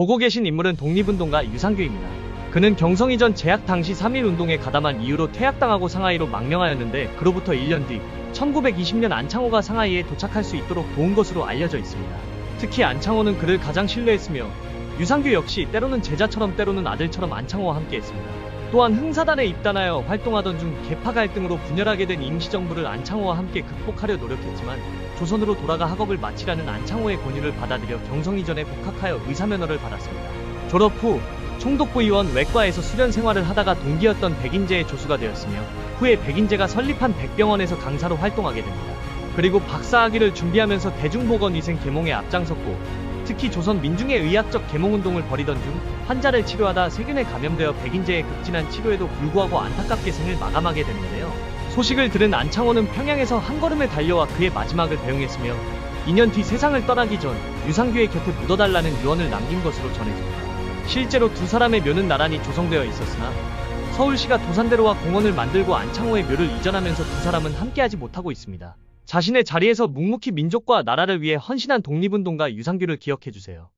보고 계신 인물은 독립운동가 유상규입니다. 그는 경성 이전 제약 당시 3.1 운동에 가담한 이유로 퇴학당하고 상하이로 망명하였는데 그로부터 1년 뒤 1920년 안창호가 상하이에 도착할 수 있도록 도운 것으로 알려져 있습니다. 특히 안창호는 그를 가장 신뢰했으며 유상규 역시 때로는 제자처럼 때로는 아들처럼 안창호와 함께했습니다. 또한 흥사단에 입단하여 활동하던 중 개파 갈등으로 분열하게 된 임시정부를 안창호와 함께 극복하려 노력했지만 조선으로 돌아가 학업을 마치라는 안창호의 권유를 받아들여 경성 이전에 복학하여 의사면허를 받았습니다. 졸업 후 총독부 의원 외과에서 수련 생활을 하다가 동기였던 백인재의 조수가 되었으며 후에 백인재가 설립한 백병원에서 강사로 활동하게 됩니다. 그리고 박사학위를 준비하면서 대중보건위생 계몽에 앞장섰고 특히 조선 민중의 의학적 계몽운동을 벌이던 중 환자를 치료하다 세균에 감염되어 백인재의 극진한 치료에도 불구하고 안타깝게 생을 마감하게 되는데요. 소식을 들은 안창호는 평양에서 한 걸음에 달려와 그의 마지막을 배웅했으며 2년 뒤 세상을 떠나기 전 유상규의 곁에 묻어달라는 유언을 남긴 것으로 전해집니다. 실제로 두 사람의 묘는 나란히 조성되어 있었으나 서울시가 도산대로와 공원을 만들고 안창호의 묘를 이전하면서 두 사람은 함께하지 못하고 있습니다. 자신의 자리에서 묵묵히 민족과 나라를 위해 헌신한 독립운동가 유상규를 기억해주세요.